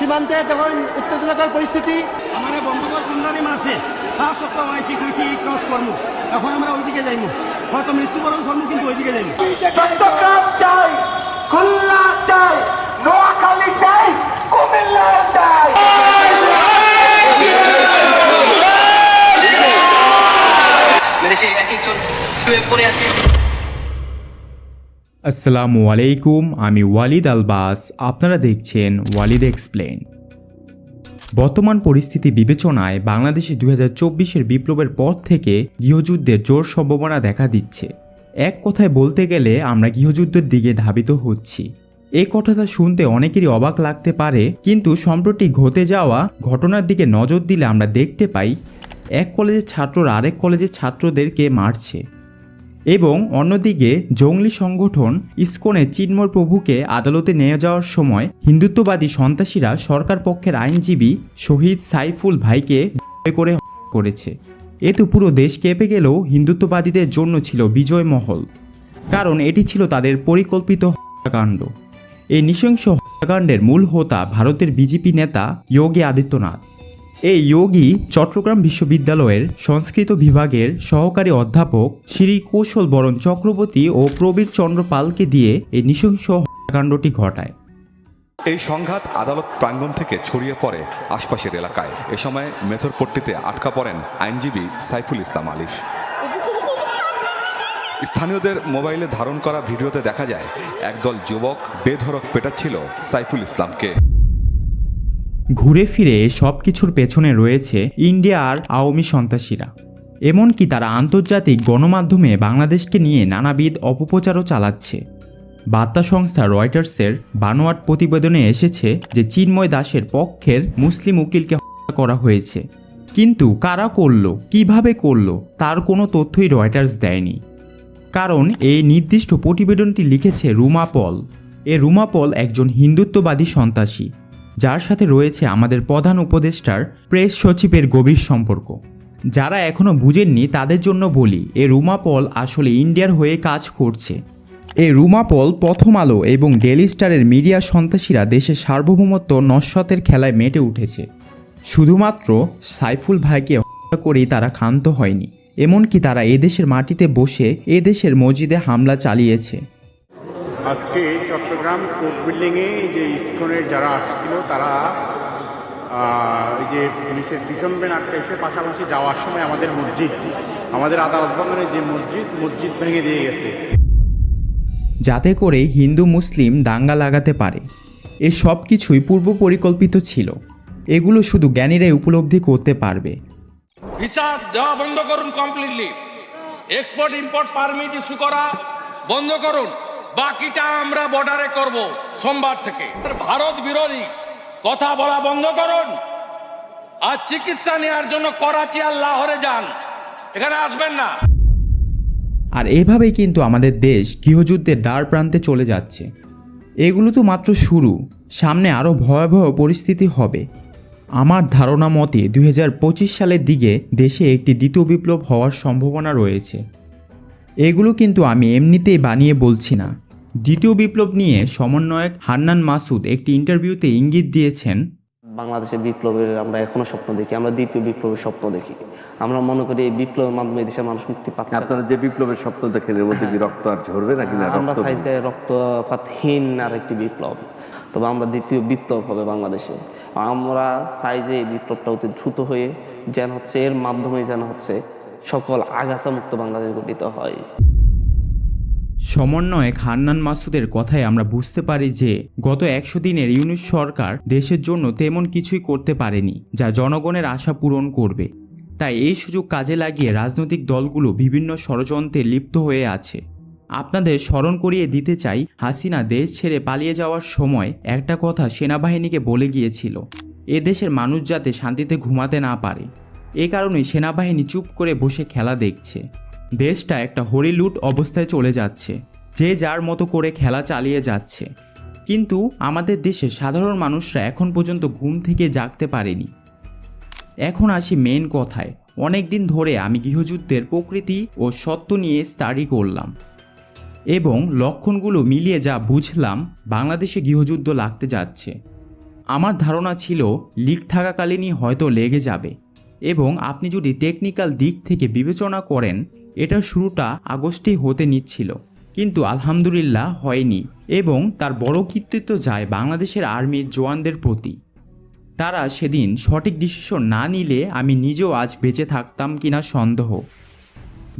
সীমান্তে তখন উত্তেজনাকর পরিস্থিতি। আমার বন্ধুবর সন্ধানী মাসে তা সত্ত্বেও আইসি কইছি ক্রস কর্ম। এখন আমরা ওইদিকে যাইমু। হয়তো মৃত্যুবরণ করব কিন্তু ওইদিকে যাইমু। চট্টগ্রাম চাই খুলনা চাই নোয়াখালী চাই কুমিল্লা চাই। দেশে এক একজন শুয়ে পড়ে আছে। আসসালামু আলাইকুম, আমি ওয়ালিদ আলবাস, আপনারা দেখছেন ওয়ালিদ এক্সপ্লেন বর্তমান পরিস্থিতি বিবেচনায় বাংলাদেশে দুই হাজার বিপ্লবের পর থেকে গৃহযুদ্ধের জোর সম্ভাবনা দেখা দিচ্ছে। এক কথায় বলতে গেলে, আমরা গৃহযুদ্ধের দিকে ধাবিত হচ্ছি। এই কথাটা শুনতে অনেকেরই অবাক লাগতে পারে, কিন্তু সম্প্রতি ঘটে যাওয়া ঘটনার দিকে নজর দিলে আমরা দেখতে পাই, এক কলেজের ছাত্ররা আরেক কলেজের ছাত্রদেরকে মারছে। এবং অন্যদিকে জঙ্গলি সংগঠন ইসকনের চিন্ময় প্রভুকে আদালতে নিয়ে যাওয়ার সময় হিন্দুত্ববাদী সন্ত্রাসীরা সরকার পক্ষের আইনজীবী শহীদ সাইফুল ভাইকে করে করেছে। এতে পুরো দেশ কেঁপে গেলেও হিন্দুত্ববাদীদের জন্য ছিল বিজয় মহল। কারণ এটি ছিল তাদের পরিকল্পিত হত্যাকাণ্ড। এই নৃশংস হত্যাকাণ্ডের মূল হোতা ভারতের বিজেপি নেতা যোগী আদিত্যনাথ। এই যোগী চট্টগ্রাম বিশ্ববিদ্যালয়ের সংস্কৃত বিভাগের সহকারী অধ্যাপক শ্রী কৌশল বরণ চক্রবর্তী ও প্রবীর চন্দ্র পালকে দিয়ে এই নৃশংস হত্যাকাণ্ডটি ঘটায়। এই সংঘাত আদালত প্রাঙ্গণ থেকে ছড়িয়ে পড়ে আশপাশের এলাকায়। এ সময় মেথরপট্টিতে আটকা পড়েন আইনজীবী সাইফুল ইসলাম আলিফ। স্থানীয়দের মোবাইলে ধারণ করা ভিডিওতে দেখা যায়, একদল যুবক বেধরক পেটাচ্ছিল সাইফুল ইসলামকে। ঘুরে ফিরে সব কিছুর পেছনে রয়েছে ইন্ডিয়ার আওয়ামী সন্ত্রাসীরা। এমনকি তারা আন্তর্জাতিক গণমাধ্যমে বাংলাদেশকে নিয়ে নানাবিধ অপপ্রচারও চালাচ্ছে। বার্তা সংস্থা রয়টার্সের বানোয়াট প্রতিবেদনে এসেছে যে চিন্ময় দাসের পক্ষের মুসলিম উকিলকে হত্যা করা হয়েছে। কিন্তু কারা করল, কীভাবে করল, তার কোনো তথ্যই রয়টার্স দেয়নি। কারণ এই নির্দিষ্ট প্রতিবেদনটি লিখেছে রুমা পল। এ রুমা পল একজন হিন্দুত্ববাদী সন্ত্রাসী। যার সাথে রয়েছে আমাদের প্রধান উপদেষ্টার প্রেস সচিবের গভীর সম্পর্ক। যারা এখনও বুঝেননি, তাদের জন্য বলি, এ রুমা পল আসলে ইন্ডিয়ার হয়ে কাজ করছে। এ রুমা পল প্রথম আলো এবং ডেলি স্টারের মিডিয়া সন্ত্রাসীরা দেশের সার্বভৌমত্ব নস্বতের খেলায় মেটে উঠেছে। শুধুমাত্র সাইফুল ভাইকে হত্যা করেই তারা ক্ষান্ত হয়নি, এমনকি তারা এদেশের মাটিতে বসে এদেশের মসজিদে হামলা চালিয়েছে। আজকে চট্টগ্রাম কোর্ট বিল্ডিংয়ে যে ইস্কনের যারা আসছিল তারা এই যে পুলিশের পিছন বেন আটকাইছে পাশাপাশি যাওয়ার সময় আমাদের মসজিদ আমাদের আদালত ভবনের যে মসজিদ মসজিদ ভেঙে দিয়ে গেছে। যাতে করে হিন্দু মুসলিম দাঙ্গা লাগাতে পারে। এ সব কিছুই পূর্ব পরিকল্পিত ছিল। এগুলো শুধু জ্ঞানীরাই উপলব্ধি করতে পারবে। ভিসা দেওয়া বন্ধ করুন completely export import permit issue করা বন্ধ করুন। বাকিটা আমরা বর্ডারে করব সোমবার থেকে। ভারত বিরোধী, কথা বলা বন্ধ করুন। আর চিকিৎসা নেওয়ার জন্য করাচি আর লাহোরে যান। এখানে আসবেন না। আর এভাবেই কিন্তু আমাদের দেশ গৃহযুদ্ধের দ্বার প্রান্তে চলে যাচ্ছে। এগুলো তো মাত্র শুরু, সামনে আরও ভয়াবহ পরিস্থিতি হবে। আমার ধারণা মতে দুই হাজার পঁচিশ সালের দিকে দেশে একটি দ্বিতীয় বিপ্লব হওয়ার সম্ভাবনা রয়েছে। এগুলো কিন্তু আমি এমনিতেই বানিয়ে বলছি না। দ্বিতীয় বিপ্লব নিয়ে সমন্বয়ক হান্নান মাসুদ একটি ইন্টারভিউতে ইঙ্গিত দিয়েছেন। বাংলাদেশের বিপ্লবের আমরা এখনও স্বপ্ন দেখি আমরা দ্বিতীয় বিপ্লবের স্বপ্ন দেখি। আমরা মনে করি এই বিপ্লবের মাধ্যমে দেশের মানুষ মুক্তি পাচ্ছে। আপনারা যে বিপ্লবের স্বপ্ন দেখেন এর মধ্যে কি রক্ত আর ঝরবে নাকি না? আমরা রক্ত চাইছে রক্তপাতহীন আর একটি বিপ্লব। তবে আমরা দ্বিতীয় বিপ্লব হবে বাংলাদেশে। আমরা চাই যে এই বিপ্লবটা অতি দ্রুত হয়ে যেন হচ্ছে এর মাধ্যমে যেন হচ্ছে সকল আগাছা মুক্ত বাংলাদেশ গঠিত হয়। সমন্বয়ক হান্নান মাসুদের কথায় আমরা বুঝতে পারি যে, গত একশো দিনের ইউনিট সরকার দেশের জন্য তেমন কিছুই করতে পারেনি, যা জনগণের আশা পূরণ করবে। তাই এই সুযোগ কাজে লাগিয়ে রাজনৈতিক দলগুলো বিভিন্ন ষড়যন্ত্রে লিপ্ত হয়ে আছে। আপনাদের স্মরণ করিয়ে দিতে চাই, হাসিনা দেশ ছেড়ে পালিয়ে যাওয়ার সময় একটা কথা সেনাবাহিনীকে বলে গিয়েছিল, এ দেশের মানুষ যাতে শান্তিতে ঘুমাতে না পারে। এ কারণে সেনাবাহিনী চুপ করে বসে খেলা দেখছে। দেশটা একটা হরিলুট অবস্থায় চলে যাচ্ছে, যে যার মতো করে খেলা চালিয়ে যাচ্ছে। কিন্তু আমাদের দেশে সাধারণ মানুষরা এখন পর্যন্ত ঘুম থেকে জাগতে পারেনি। এখন আসি মেন কথায়। অনেক দিন ধরে আমি গৃহযুদ্ধের প্রকৃতি ও সত্য নিয়ে স্টাডি করলাম এবং লক্ষণগুলো মিলিয়ে যা বুঝলাম, বাংলাদেশে গৃহযুদ্ধ লাগতে যাচ্ছে। আমার ধারণা ছিল, লিক থাকাকালীনই হয়তো লেগে যাবে। এবং আপনি যদি টেকনিক্যাল দিক থেকে বিবেচনা করেন, এটা শুরুটা আগস্টেই হতে নিচ্ছিল। কিন্তু আলহামদুলিল্লাহ হয়নি এবং তার বড় কৃতিত্ব যায় বাংলাদেশের আর্মির জওয়ানদের প্রতি। তারা সেদিন সঠিক ডিসিশন না নিলে আমি নিজেও আজ বেঁচে থাকতাম কিনা সন্দেহ।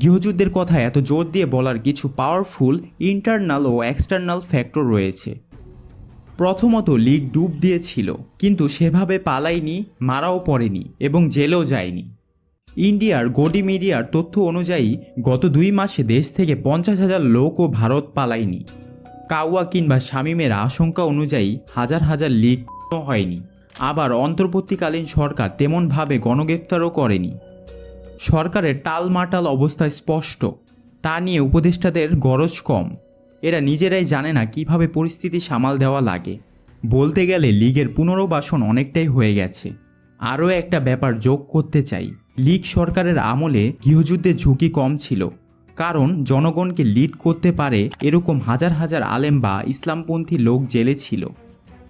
গৃহযুদ্ধের কথা এত জোর দিয়ে বলার কিছু পাওয়ারফুল ইন্টারনাল ও এক্সটার্নাল ফ্যাক্টর রয়েছে। প্রথমত লিগ ডুব দিয়েছিল, কিন্তু সেভাবে পালায়নি, মারাও পড়েনি এবং জেলেও যায়নি। ইন্ডিয়ার গোডি মিডিয়ার তথ্য অনুযায়ী, গত দুই মাসে দেশ থেকে পঞ্চাশ হাজার লোকও ভারত পালায়নি। কাউয়া কিংবা শামীমের আশঙ্কা অনুযায়ী, হাজার হাজার লিগ হয়নি। আবার অন্তর্বর্তীকালীন সরকার তেমনভাবে গণগ্রেফতারও করেনি। সরকারের টালমাটাল অবস্থায় স্পষ্ট। তা নিয়ে উপদেষ্টাদের গরজ কম। এরা নিজেরাই জানে না কীভাবে পরিস্থিতি সামাল দেওয়া লাগে। বলতে গেলে লীগের পুনর্বাসন অনেকটাই হয়ে গেছে। আরও একটা ব্যাপার যোগ করতে চাই। লীগ সরকারের আমলে গৃহযুদ্ধের ঝুঁকি কম ছিল। কারণ জনগণকে লিড করতে পারে এরকম হাজার হাজার আলেম বা ইসলামপন্থী লোক জেলে ছিল।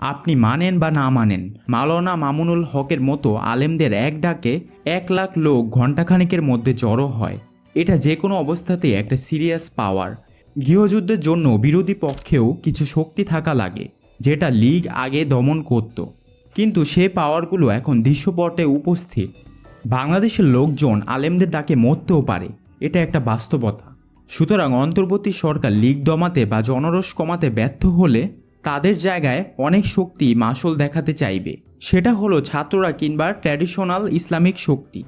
আপনি মানেন বা না মানেন, মাওলানা মামুনুল হকের মতো আলেমদের এক ডাকে এক লাখ লোক ঘণ্টাখানেকের মধ্যে জড়ো হয়। এটা যে কোনো অবস্থাতেই একটা সিরিয়াস পাওয়ার গৃহযুদ্ধের জন্য বিরোধী পক্ষেও কিছু শক্তি থাকা লাগে, যেটা লীগ আগে দমন করত। কিন্তু সে পাওয়ারগুলো এখন দৃশ্যপটে উপস্থিত। বাংলাদেশের লোকজন আলেমদের ডাকে মরতেও পারে, এটা একটা বাস্তবতা। সুতরাং অন্তর্বর্তী সরকার লীগ দমাতে বা জনরস কমাতে ব্যর্থ হলে তাদের জায়গায় অনেক শক্তি মাসল দেখাতে চাইবে। সেটা হলো ছাত্ররা কিংবা ট্র্যাডিশনাল ইসলামিক শক্তি।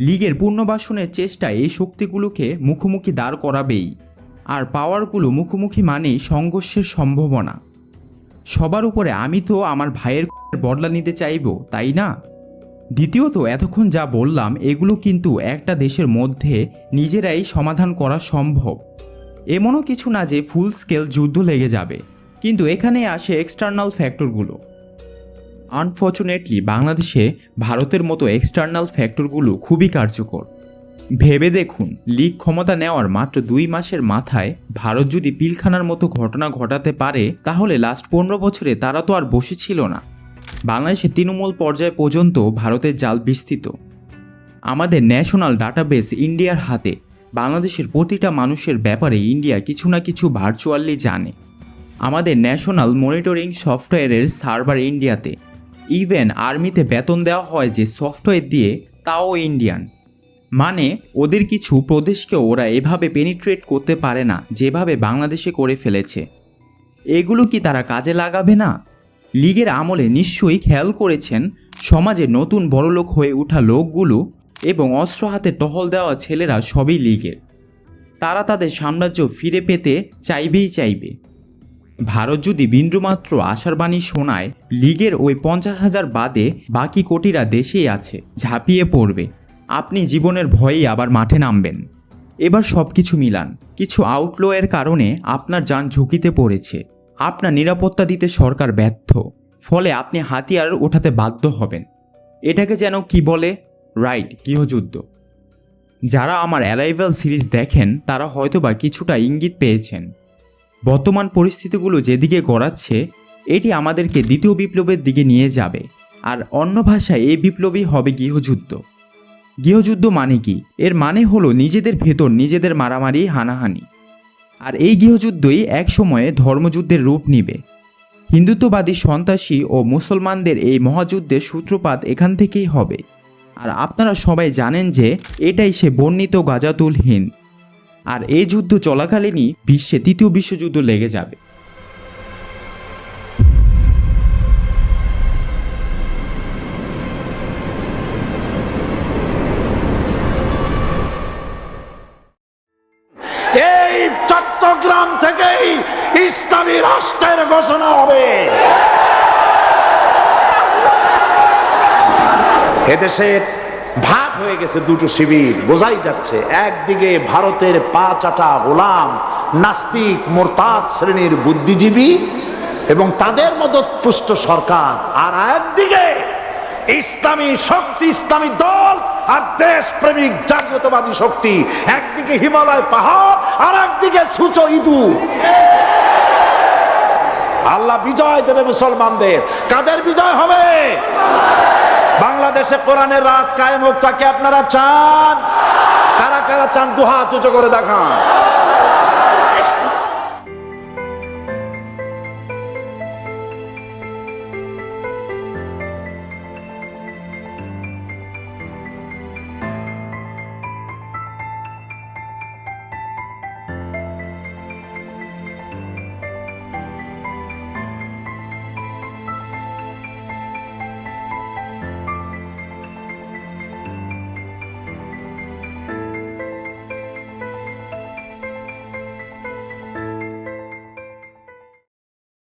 লীগের পুনর্বাসনের চেষ্টা এই শক্তিগুলোকে মুখোমুখি দাঁড় করাবেই। আর পাওয়ারগুলো মুখোমুখি মানেই সংঘর্ষের সম্ভাবনা। সবার উপরে আমি তো আমার ভাইয়ের বদলা নিতে চাইব, তাই না? দ্বিতীয়ত, এতক্ষণ যা বললাম, এগুলো কিন্তু একটা দেশের মধ্যে নিজেরাই সমাধান করা সম্ভব। এমনও কিছু না যে ফুল স্কেল যুদ্ধ লেগে যাবে। কিন্তু এখানে আসে এক্সটার্নাল ফ্যাক্টরগুলো আনফর্চুনেটলি বাংলাদেশে ভারতের মতো এক্সটার্নাল ফ্যাক্টরগুলো খুবই কার্যকর। ভেবে দেখুন, লীগ ক্ষমতা নেওয়ার মাত্র দুই মাসের মাথায় ভারত যদি পিলখানার মতো ঘটনা ঘটাতে পারে, তাহলে লাস্ট পনেরো বছরে তারা তো আর বসেছিল না। বাংলাদেশে তৃণমূল পর্যায় পর্যন্ত ভারতের জাল বিস্তৃত। আমাদের ন্যাশনাল ডাটাবেস ইন্ডিয়ার হাতে। বাংলাদেশের প্রতিটা মানুষের ব্যাপারে ইন্ডিয়া কিছু না কিছু ভার্চুয়ালি জানে। আমাদের ন্যাশনাল মনিটরিং সফটওয়্যারের সার্ভার ইন্ডিয়াতে। ইভেন আর্মিতে বেতন দেওয়া হয় যে সফটওয়্যার দিয়ে, তাও ইন্ডিয়ান মানে ওদের কিছু প্রদেশকে ওরা এভাবে পেনিট্রেট করতে পারে না, যেভাবে বাংলাদেশে করে ফেলেছে। এগুলো কি তারা কাজে লাগাবে না? লীগের আমলে নিশ্চয়ই খেয়াল করেছেন, সমাজে নতুন বড়লোক হয়ে ওঠা লোকগুলো এবং অস্ত্র হাতে টহল দেওয়া ছেলেরা সবই লীগের। তারা তাদের সাম্রাজ্য ফিরে পেতে চাইবেই চাইবে। ভারত যদি বিন্দুমাত্র আশার বাণী শোনায়, লীগের ওই পঞ্চাশ হাজার বাদে বাকি কোটিরা দেশেই আছে, ঝাঁপিয়ে পড়বে। আপনি জীবনের ভয়েই আবার মাঠে নামবেন। এবার সব কিছু মিলান। কিছু আউটলোয়ের কারণে আপনার যান ঝুঁকিতে পড়েছে। আপনার নিরাপত্তা দিতে সরকার ব্যর্থ। ফলে আপনি হাতিয়ার ওঠাতে বাধ্য হবেন। এটাকে যেন কি বলে? রাইট গৃহযুদ্ধ। যারা আমার অ্যারাইভাল সিরিজ দেখেন, তারা হয়তোবা কিছুটা ইঙ্গিত পেয়েছেন। বর্তমান পরিস্থিতিগুলো যেদিকে গড়াচ্ছে, এটি আমাদেরকে দ্বিতীয় বিপ্লবের দিকে নিয়ে যাবে। আর অন্য ভাষায়, এই বিপ্লবই হবে গৃহযুদ্ধ। গৃহযুদ্ধ মানে কি? এর মানে হলো নিজেদের ভেতর নিজেদের মারামারি, হানাহানি। আর এই গৃহযুদ্ধই এক সময়ে ধর্মযুদ্ধের রূপ নিবে। হিন্দুত্ববাদী সন্ত্রাসী ও মুসলমানদের এই মহাযুদ্ধের সূত্রপাত এখান থেকেই হবে। আর আপনারা সবাই জানেন যে এটাই সে বর্ণিত গাজাতুল হিন্দ। আর এই যুদ্ধ চলাকালীনই বিশ্বে তৃতীয় বিশ্বযুদ্ধ লেগে যাবে। এই চট্টগ্রাম থেকেই ইসলামী রাষ্ট্রের ঘোষণা হবে। এদেশের ভাগ হয়ে গেছে দুটো শিবির, বোঝাই যাচ্ছে একদিকে ভারতের পা চাটা গোলাম, নাস্তিক, মোরতাদ শ্রেণির বুদ্ধিজীবী এবং তাদের মদত পুষ্ট সরকার, আর একদিকে ইসলামী শক্তি, ইসলামী দল, আর দেশ প্রেমিক জাগ্রতবাদী শক্তি, একদিকে হিমালয় পাহাড় আর একদিকে সুচো আল্লাহ বিজয় দেবে মুসলমানদের। কাদের বিজয় হবে? বাংলাদেশে কোরআনের রাজ কায়েম হোক, তাকে আপনারা চান? কারা কারা চান, দুহাত উঁচু করে দেখান।